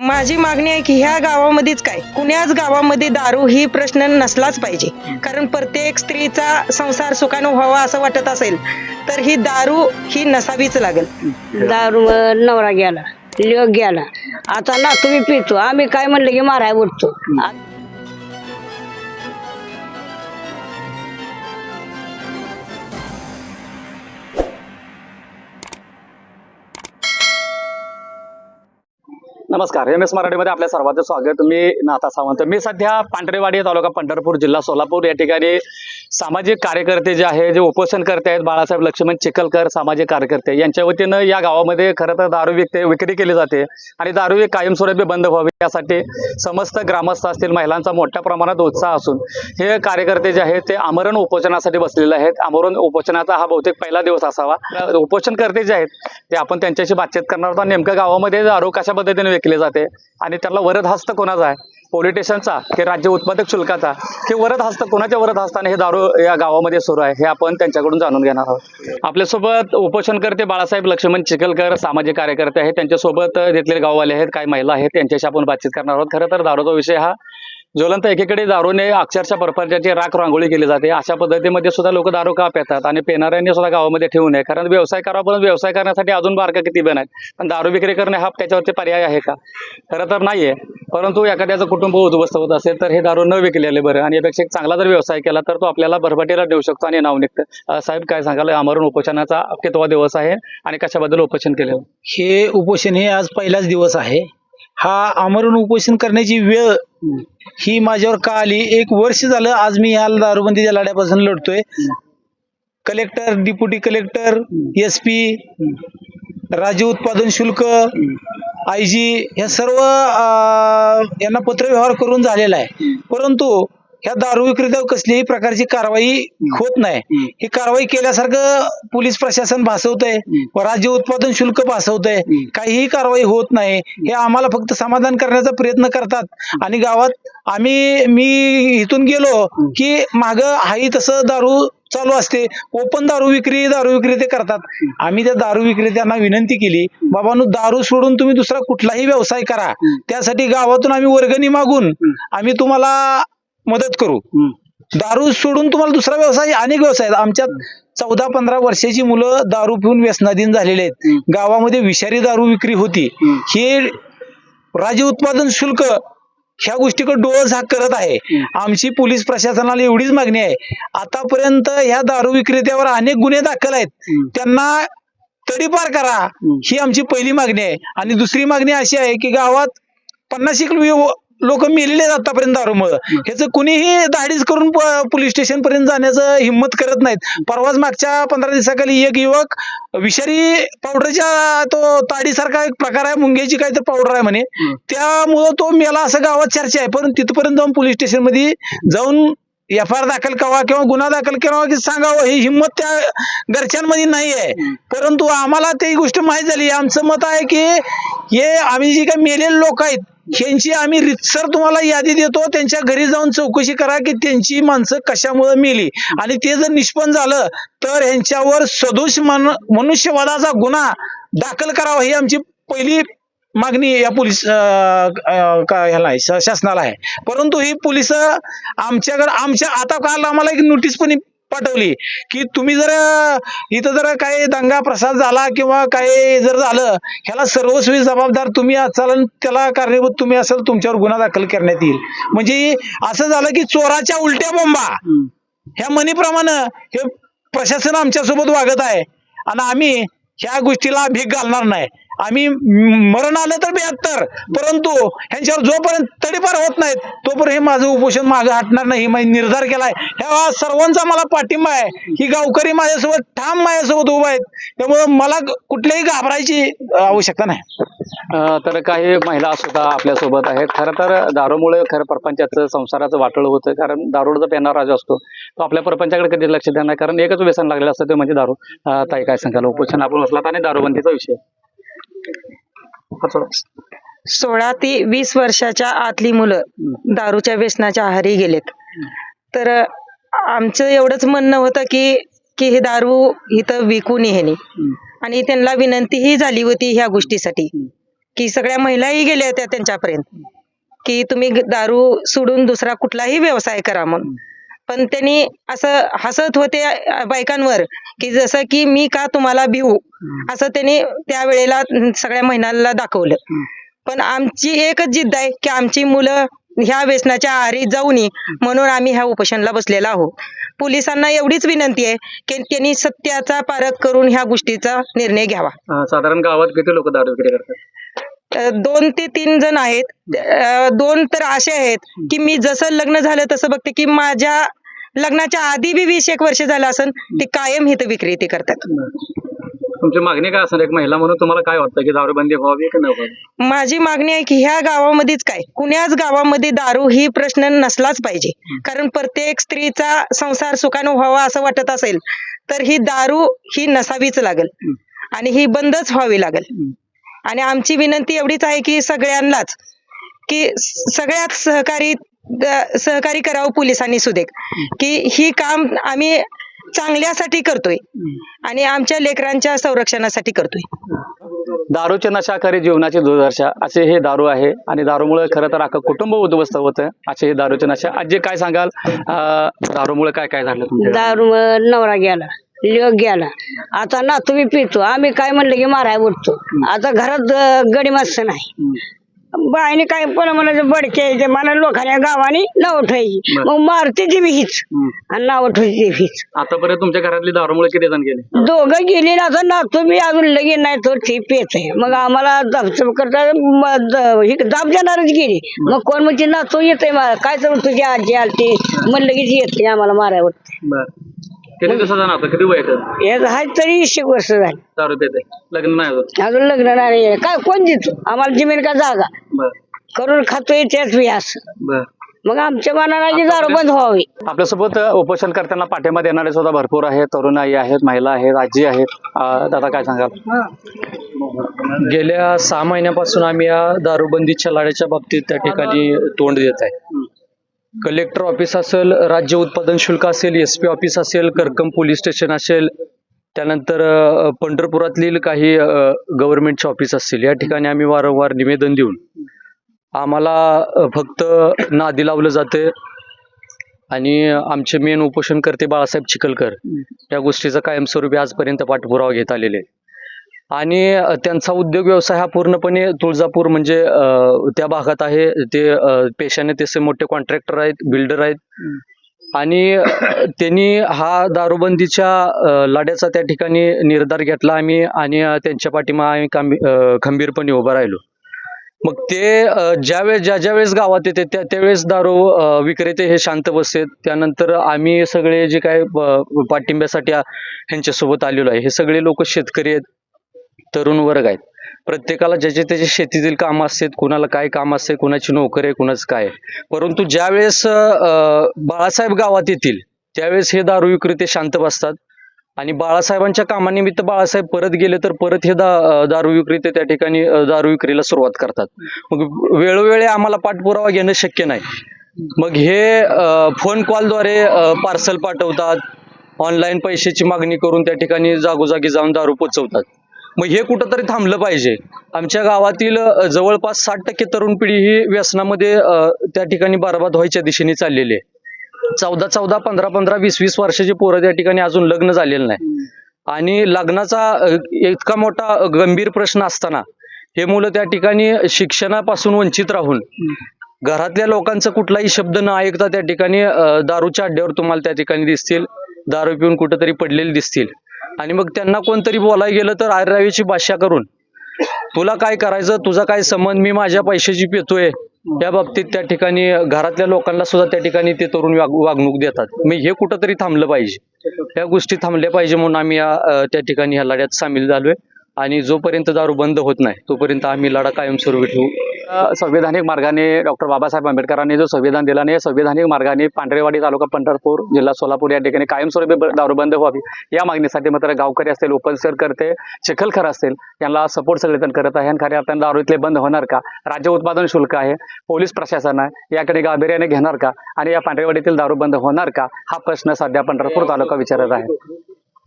माझी मागणी आहे की ह्या गावामध्येच काय कुण्याच गावामध्ये दारू ही प्रश्न नसलाच पाहिजे. कारण प्रत्येक स्त्रीचा संसार सुखानं व्हावा असं वाटत असेल तर ही दारू ही नसावीच लागेल. दारू नवरा गेला लोक गेला. आता ना तुम्ही पितो. आम्ही काय म्हणलं की माराय उठतो. नमस्कार एम एस मराठीमध्ये आपल्या सर्वांचं स्वागत. मी नाथा सावंत. मी सध्या पांढरेवाडी तालुका पंढरपूर जिल्हा सोलापूर या ठिकाणी सामाजिक कार्यकर्ते जे आहे जे उपोषण करते आहेत बाळासाहेब लक्ष्मण चिखलकर सामाजिक कार्यकर्ते यांच्या वतीनं या गावामध्ये खरं तर दारू विकते विक्री केली जाते आणि दारू ही कायमस्वरूपी बंद व्हावी. यासाठी समस्त ग्रामस्थ असतील महिलांचा मोठ्या प्रमाणात उत्साह असून हे कार्यकर्ते जे आहेत ते आमरण उपोषणासाठी बसलेले आहेत. आमरण उपोषणाचा हा बहुतेक पहिला दिवस असावा. उपोषणकर्ते जे आहेत ते आपण त्यांच्याशी बातचीत करणार आहोत. नेमकं गावामध्ये दारू कशा पद्धतीने विकले जाते आणि त्याला वरद हस्त कोणाचा आहे? पोलीस स्टेशनचा की राज्य उत्पादक शुल्काचा की वरद हस्त कोणाच्या वरद हस्ताने हे दारू या गावामध्ये सुरू आहे हे आपण त्यांच्याकडून जाणून घेणार आहोत. आपल्यासोबत उपोषणकर्ते बाळासाहेब लक्ष्मण चिखलकर सामाजिक कार्यकर्ते आहेत त्यांच्यासोबत घेतलेले गाववाले आहेत काही महिला आहेत त्यांच्याशी आपण बातचीत करणार आहोत. खरं तर दारूचा विषय हा ज्वलंत एकीकडे दारूने अक्षरशः परपंचाची राख रांगोळी केली जाते. अशा पद्धतीमध्ये सुद्धा लोक दारू का पेतात? आणि पेणाऱ्यांनी सुद्धा गावामध्ये ठेवू नये. कारण व्यवसाय करावा पण व्यवसाय करण्यासाठी अजून बारका किती बन आहेत? पण दारू विक्री करणे हा त्याच्यावरती पर्याय आहे का? खरं तर नाहीये. परंतु एखाद्याचं कुटुंब उद्ध्वस्त होत असेल तर हे दारू न विकलेले बरं. आणि यापेक्षा एक चांगला जर व्यवसाय केला तर तो आपल्याला भरभटीला देऊ शकतो. आणि नाव निघतं. साहेब काय सांगाल? अमरण उपोषणाचा कितवा दिवस आहे? आणि कशाबद्दल उपोषण केलेलं हे उपोषण हे आज पहिलाच दिवस आहे. हा आमरण उपोषण करण्याची वेळ ही माझ्यावर का आली? एक वर्ष झालं आज मी या दारूबंदीच्या लढ्यापासून लढतोय. Collector deputy collector S P राज्य उत्पादन शुल्क आय जी ह्या सर्व यांना पत्रव्यवहार करून झालेला आहे. परंतु ह्या दारू विक्रेत्यावर कसलीही प्रकारची कारवाई होत नाही. ही कारवाई केल्यासारखं पोलीस प्रशासन भासवतंय राज्य उत्पादन शुल्क भासवतंय. काहीही कारवाई होत नाही. हे आम्हाला फक्त समाधान करण्याचा प्रयत्न करतात. आणि गावात आम्ही मी इथून गेलो की माग हाही तसं दारू चालू असते. ओपन दारू विक्री दारू विक्रेते करतात. आम्ही त्या दारू विक्रेत्यांना विनंती केली बाबांनो दारू सोडून तुम्ही दुसरा कुठलाही व्यवसाय करा. त्यासाठी गावातून आम्ही वर्गणी मागून आम्ही तुम्हाला मदत करू. दारू सोडून तुम्हाला दुसरा व्यवसाय अनेक व्यवसाय आहेत. आमच्यात चौदा पंधरा वर्षाची मुलं दारू पिऊन व्यसनाधीन झालेले आहेत. गावामध्ये विषारी दारू विक्री होती. हे राज्य उत्पादन शुल्क ह्या गोष्टीकडे डोळं झाक करत आहे. आमची पोलीस प्रशासनाला एवढीच मागणी आहे. आतापर्यंत ह्या दारू विक्रेत्यावर अनेक गुन्हे दाखल आहेत. त्यांना तडीपार करा. ही आमची पहिली मागणी आहे. आणि दुसरी मागणी अशी आहे की गावात पन्नास एक लोक मेलेले आतापर्यंत दारूमुळं. ह्याचं कुणीही धाडीच करून पोलीस स्टेशन पर्यंत जाण्याचं हिंमत करत नाहीत. परवाच मागच्या पंधरा दिवसाखाली एक युवक विषारी पावडरच्या तो ताडीसारखा एक प्रकार आहे मुंग्याची काहीतरी पावडर आहे म्हणे. त्यामुळं तो मेला असं गावात चर्चा आहे. पण तिथपर्यंत जाऊन पोलीस स्टेशनमध्ये जाऊन एफ आय आर दाखल करावा किंवा गुन्हा दाखल करावा की सांगावं ही हिंमत त्या घरच्यांमध्ये नाही आहे. परंतु आम्हाला ती गोष्ट माहीत झाली. आमचं मत आहे की हे आम्ही जे काही मेलेले लोक आहेत ह्यांची आम्ही रितसर तुम्हाला यादी देतो त्यांच्या घरी जाऊन चौकशी करा की त्यांची माणसं कशामुळे मेली. आणि ते जर निष्पन्न झालं तर ह्यांच्यावर सदोष मन मनुष्यवादाचा गुन्हा दाखल करावा ही आमची पहिली मागणी या पोलीस ह्याला आहे शासनाला आहे. परंतु ही पोलीस आमच्याकडे आमच्या आता काल आम्हाला एक नोटीस पण पाठवली. की तुम्ही जर इथं जर काही दंगा प्रसाद झाला किंवा काही जर झालं ह्याला सर्वस्वी जबाबदार तुम्ही असाल त्याला कारणीभूत तुम्ही असाल तुमच्यावर गुन्हा दाखल करण्यात येईल. म्हणजे असं झालं की चोराच्या उलट्या बोंबा. ह्या म्हणीप्रमाणे हे प्रशासन आमच्यासोबत वागत आहे. आणि आम्ही ह्या गोष्टीला भीक घालणार नाही. आम्ही मरण आलं तर बेहत्तर परंतु ह्यांच्यावर जोपर्यंत तडीपार होत नाहीत तोपर्यंत हे माझं उपोषण मागं हटणार नाही मी निर्धार केलाय. ह्या सर्वांचा मला पाठिंबा आहे ही गावकरी माझ्यासोबत ठाम माझ्यासोबत उभा आहेत. त्यामुळे मला कुठल्याही घाबरायची आवश्यकता नाही. तर काही महिला सुद्धा आपल्यासोबत आहेत. खरं तर दारूमुळे खरं प्रपंचाचं संसाराचं वाटळ होतं. कारण दारूचा पेनार राजा असतो तो आपल्या प्रपंचाकडे कधी लक्ष देणार कारण एकच व्यसन लागलेलं असतं ते म्हणजे दारू. ताई काय सांगायला उपोषण आपण असला आणि दारूबंदीचा विषय. सोळा ते वीस वर्षाच्या आतली मुलं दारूच्या व्यसनाच्या आहारी गेलेत. तर आमचं एवढंच म्हणणं होतं की की हे दारू इथं विकू नये ह्यानी आणि त्यांना विनंतीही झाली होती ह्या गोष्टीसाठी. की सगळ्या महिलाही गेल्या होत्या त्यांच्यापर्यंत. की तुम्ही दारू सोडून दुसरा कुठलाही व्यवसाय करा म्हणून पण त्यांनी असं हसत होते बायकांवर की जसं की मी का तुम्हाला भिवू? असं त्यांनी त्यावेळेला सगळ्या महिलांना दाखवलं. पण आमची एकच जिद्द आहे की आमची मुलं ह्या व्यसनाच्या आहारी जाऊ नये म्हणून आम्ही ह्या उपोषणला बसलेला आहोत. पोलिसांना एवढीच विनंती आहे की त्यांनी सत्याचा पारख करून ह्या गोष्टीचा निर्णय घ्यावा. साधारण गावात किती लोक दारू विक्री करतात? दोन ते तीन जण आहेत. दोन तर असे आहेत की मी जसं लग्न झालं तसं बघते की माझ्या लग्नाच्या आधी बी वीस एक वर्ष झालं असन ते कायम हित विक्री ते करतात. तुमची मागणी काय असेल? एक महिला म्हणून तुम्हाला काय वाटतं की दारूबंदी व्हावी की नाही व्हावी? माझी मागणी आहे की ह्या गावामध्येच काय कुण्याच गावामध्ये दारू ही प्रश्न नसलाच पाहिजे. कारण प्रत्येक स्त्रीचा संसार सुखानं व्हावा असं वाटत असेल तर ही दारू ही नसावीच लागेल. आणि ही बंदच व्हावी लागेल. आणि आमची विनंती एवढीच आहे की सगळ्यांनाच की सगळ्यात सहकारी सहकारी करावं पोलिसांनी सुदेक की ही काम आम्ही चांगल्यासाठी करतोय आणि आमच्या लेकरांच्या संरक्षणासाठी करतोय. दारूचे नशाकारी जीवनाची दुर्दशा असे हे दारू आहे आणि दारूमुळे खरं तर अख्खं कुटुंब उद्ध्वस्त होतं. असे हे दारूचे नशा. आजी काय सांगाल? दारूमुळे काय काय झालं तुमच्या दारू नवरा गेला लोक गेला. आता ना तुम्ही पितो. आम्ही काय म्हणलं की माराय उठतो. आता घरात गडी मस्त नाही. बाईने काय पण म्हणायचं बडके मला लोकांच्या गावाने नाव ठेवायची. बरं. मग मारते ती बी हीच. आणि नाव ठेवते हीच. आतापर्यंत तुमच्या घरातली दारूमुळे किती जण गेले? दोघं गेली ना आता ना तुम्ही अजून लगीन नाही तो ती पेच आहे. मग आम्हाला दबचप करता म- द- ही दाब देणारच गेली. मग कोण म्हणते ना तो येतोय मला काय तर तुझी आजी आलती. मग लगेच येते आम्हाला मारायवर. बर. वय आहे हे आहे तरी एक वर्ष झाली. दारू पिते लग्न नाही होत अजून लग्न नाही आहे. काय कोण देतो? आम्हाला जमीन का जागा? बर. करून खातोय त्याच बी असं. बर. मग आमच्या मनाला की दारू बंद व्हावी. आपल्यासोबत अ, उपोषण करताना पाठिंबा देणारे सुद्धा भरपूर आहेत. तरुणाई आहेत महिला आहेत आजी आहेत. अ, दादा काय सांगाल? गेल्या सहा महिन्यापासून आम्ही या दारूबंदीच्या लढ्याच्या बाबतीत त्या ठिकाणी तोंड देत आहे. कलेक्टर ऑफिस असेल राज्य उत्पादन शुल्क असेल एस पी ऑफिस असेल करकम पोलीस स्टेशन असेल त्यानंतर पंढरपुरातील काही गव्हर्नमेंटचे ऑफिस असतील या ठिकाणी आम्ही वारंवार निवेदन देऊन आम्हाला फक्त नादी लावलं जाते आणि आमचे मेन उपोषणकर्ते बाळासाहेब चिखलकर या गोष्टीचा कायमस्वरूपी आजपर्यंत पाठपुरावा घेत आलेले आहे. आणि त्यांचा उद्योग व्यवसाय हा पूर्णपणे तुळजापूर म्हणजे त्या भागात आहे. ते पेशाने तसे मोठे कॉन्ट्रॅक्टर आहेत बिल्डर आहेत. आणि त्यांनी हा दारूबंदीच्या लढ्याचा त्या ठिकाणी निर्धार घेतला आम्ही आणि त्यांच्या पाठीमा आम्ही खंबीरपणे उभं राहिलो. मग ते ज्यावेळेस ज्या ज्या वेळेस गावात येते त्या त्यावेळेस दारू विक्रेते हे शांत बसतात. त्यानंतर आम्ही सगळे जे काय पाठिंब्यासाठी ह्यांच्यासोबत आलेलो आहे. हे सगळे लोक शेतकरी आहेत. तरुण वर्ग आहेत. प्रत्येकाला ज्याचे त्याचे शेतीतील काम असतात कुणाला काय काम असते कुणाची नोकरी आहे कुणाचं काय आहे. परंतु ज्यावेळेस बाळासाहेब गावात येतील त्यावेळेस हे दारू विक्रेते शांत बसतात. आणि बाळासाहेबांच्या कामानिमित्त बाळासाहेब परत गेले तर परत हे दा दारू विक्रेते त्या ठिकाणी दारू विक्रीला सुरुवात करतात. मग वेळोवेळी आम्हाला पाठपुरावा घेणं शक्य नाही. मग हे फोन कॉलद्वारे पार्सल पाठवतात. ऑनलाईन पैशाची मागणी करून त्या ठिकाणी जागोजागी जाऊन दारू पोचवतात. मग हे कुठंतरी थांबलं पाहिजे. आमच्या गावातील जवळपास साठ टक्के तरुण पिढी ही व्यसनामध्ये त्या ठिकाणी बरबाद व्हायच्या दिशेने चाललेली आहे. चौदा चौदा पंधरा पंधरा वीस वीस वर्षाची पोरं त्या ठिकाणी अजून लग्न झालेलं नाही. आणि लग्नाचा इतका मोठा गंभीर प्रश्न असताना हे मुलं त्या ठिकाणी शिक्षणापासून वंचित राहून घरातल्या लोकांचा कुठलाही शब्द न ऐकता त्या ठिकाणी दारूच्या अड्ड्यावर तुम्हाला त्या ठिकाणी दिसतील. दारू पिऊन कुठेतरी पडलेले दिसतील. आणि मग त्यांना कोणतरी बोलायला गेलं तर आर्यावीची भाषा करून. तुला काय करायचं? तुझा काय संबंध? मी माझ्या पैशाची पेतोय. या बाबतीत त्या ठिकाणी घरातल्या लोकांना सुद्धा त्या ठिकाणी ते तरुण वाग- वागणूक देतात. मी हे कुठंतरी थांबलं पाहिजे. या गोष्टी थांबल्या पाहिजे म्हणून आम्ही या त्या ठिकाणी ह्या लढ्यात सामील झालोय. आणि जोपर्यंत दारू बंद होत नाही तोपर्यंत आम्ही लढा कायमस्वरूपी ठेवू. अ, संविधानिक मार्गाने डॉक्टर बाबासाहेब आंबेडकरांनी जो संविधान दिला नाही संविधानिक मार्गाने पांढरेवाडी तालुका पंढरपूर जिल्हा सोलापूर या ठिकाणी कायमस्वरूपी दारू दारूबंद व्हावी. या मागणीसाठी मात्र गावकरी असतील उपलसर करते चिखलखर असतील यांना सपोर्ट सगळेजण करत आहे. आणि खऱ्या अर्थाने दारू इथले बंद होणार का? राज्य उत्पादन शुल्क आहे पोलीस प्रशासन आहे याकडे गांभीर्याने घेणार का? आणि या पांढरेवाडीतील दारू बंद होणार का? हा प्रश्न सध्या पंढरपूर तालुका विचारत आहे.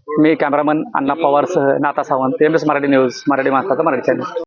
मी cameraman Anna पवारसह Nata Sawant M S Marathi news Marathi माणसाचा मराठी चॅनल